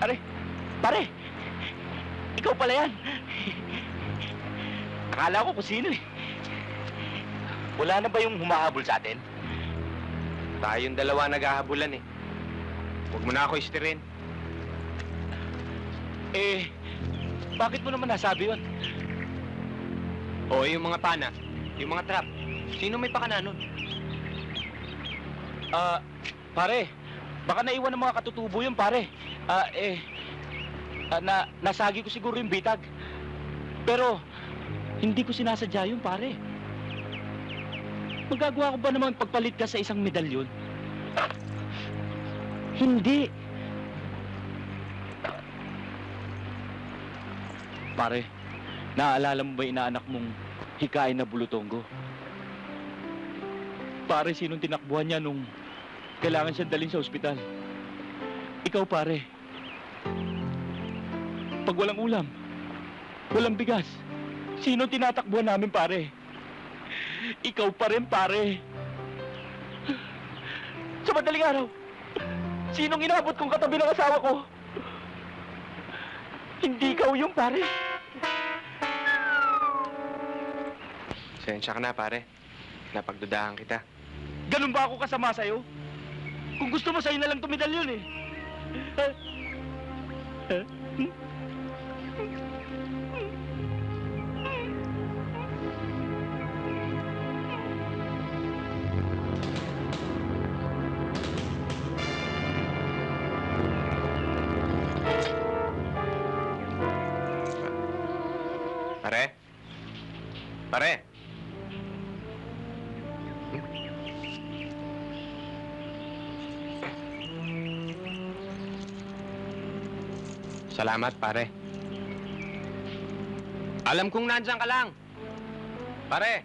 Pare, pare! Ikaw pala yan! Akala ko kung sino eh. Wala na ba yung humahabol sa atin? Tayong dalawa naghahabulan eh. Huwag mo na ako istirin. Eh, bakit mo naman nasabi yun? O yung mga pana, yung mga trap. Sino may pakana nun? Ah, pare, baka naiwan ng mga katutubo yun, pare. Ah, eh, ah, na, nasagi ko siguro yung bitag. Pero, hindi ko sinasadya yun, pare. Magagawa ko ba naman pagpalit ka sa isang medalyon? Hindi. Pare, naaalala mo ba inaanak mong hikain na bulutongo? Pare, sinong tinakbuhan niya nung kailangan siyang dalhin sa ospital? Ikaw, pare. Pag walang ulam, walang bigas, sino tinatakbuhan namin, pare? Ikaw pa rin, pare. Sa madaling araw, sinong inabot kong katabi ng asawa ko? Hindi ikaw yung pare. Sensya ka na, pare. Napagdudahan kita. Ganun ba ako kasama sa'yo? Kung gusto mo, sa'yo na lang tumidal yun eh. Pare? Pare? Salamat, pare. Alam kong nandyan ka lang. Pare.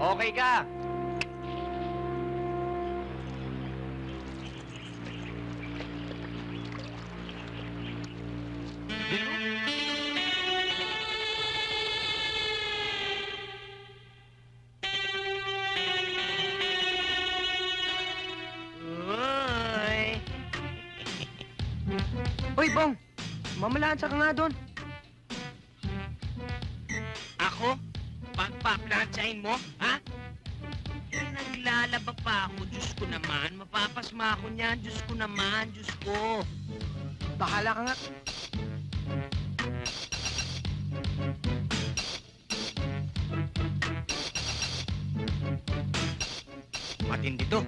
Okay ka. Uy, Bong! Mamalansa ka nga doon. Ako? Pagpaplansyahin mo? Ha? Eh, naglalaba pa ako. Diyos ko naman. Mapapasma ako niyan. Diyos ko naman. Diyos ko. Bahala ka nga. Matindi to.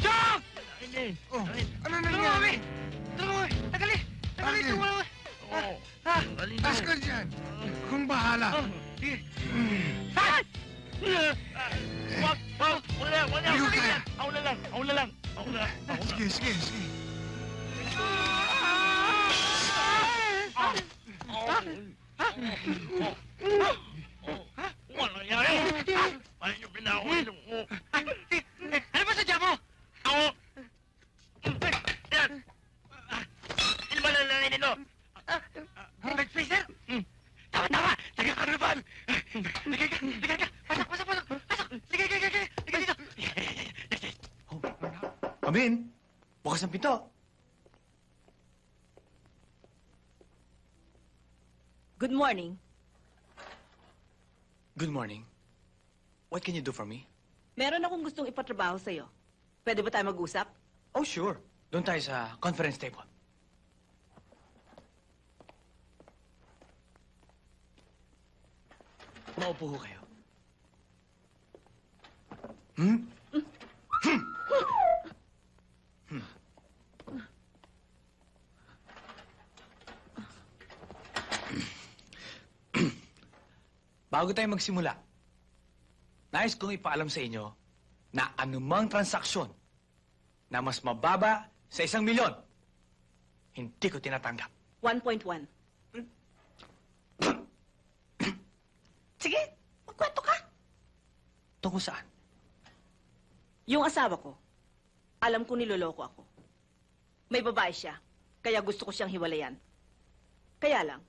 Chok! Hindi. Oh, ano na Tulungan mo, nangyari? Tulungan mo, tagali! Tagali, Bakit? tulungan mo. Ah, ah, Taas ka dyan. Kung bahala. ah, sige. Ah! Ah, Wag, wag, wag na lang, wag na lang, Ayaw wag na lang. Ako na lang, ako na lang, ako na lang, ako na lang. Sige, sige, sige. Ah! Ah! Ah! Ah! Ah! Amin! Bukas ang pinto. Good morning. Good morning. What can you do for me? Meron akong gustong ipatrabaho sa'yo. Pwede ba tayo mag-usap? Oh, sure. Doon tayo sa conference table. Maupo ho kayo. Hmm? Hmm. Bago tayo magsimula, nais kong ipaalam sa inyo na anumang transaksyon na mas mababa sa isang milyon, hindi ko tinatanggap. 1.1. Sige, magkwento ka. Tungkol saan? Yung asawa ko, alam ko niloloko ako. May babae siya, kaya gusto ko siyang hiwalayan. Kaya lang,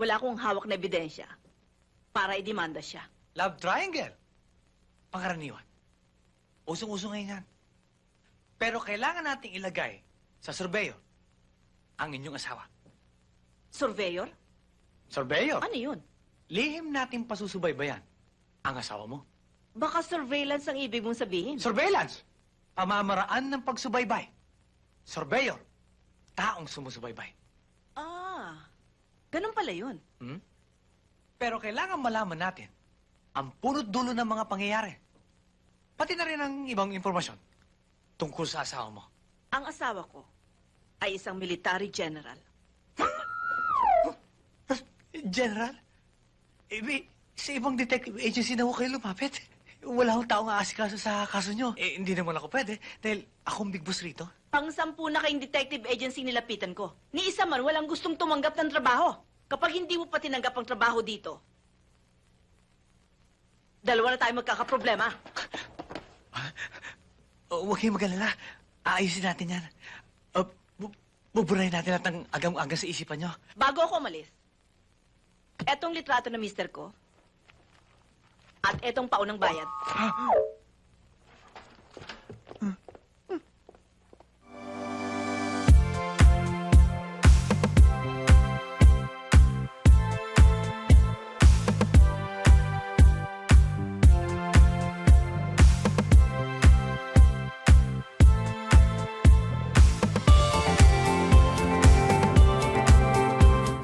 wala akong hawak na ebidensya para idemanda siya. Love triangle. Pangaraniwan. Usong-usong ngayon yan. Pero kailangan nating ilagay sa surveyor ang inyong asawa. Surveyor? Surveyor? Ano yun? Lihim natin pasusubaybayan ang asawa mo. Baka surveillance ang ibig mong sabihin. Surveillance. Pamamaraan ng pagsubaybay. Surveyor. Taong sumusubaybay. ah, ganun pala yun. Hmm? Pero kailangan malaman natin ang punot dulo ng mga pangyayari. Pati na rin ang ibang impormasyon tungkol sa asawa mo. Ang asawa ko ay isang military general. General? Eh, sa ibang detective agency na ho kayo lumapit. Wala akong taong aasikaso sa kaso nyo. Eh, hindi naman ako pwede dahil akong big boss rito. Pang-sampu na kayong detective agency nilapitan ko. Ni isa man walang gustong tumanggap ng trabaho. Kapag hindi mo pa tinanggap ang trabaho dito, dalawa na tayo magkakaproblema. Oh, huwag kayong mag-alala. Aayusin natin yan. Uh, bu- buburahin natin lahat ng agam-agam sa isipan nyo. Bago ako umalis, etong litrato ng mister ko, at etong paunang bayad.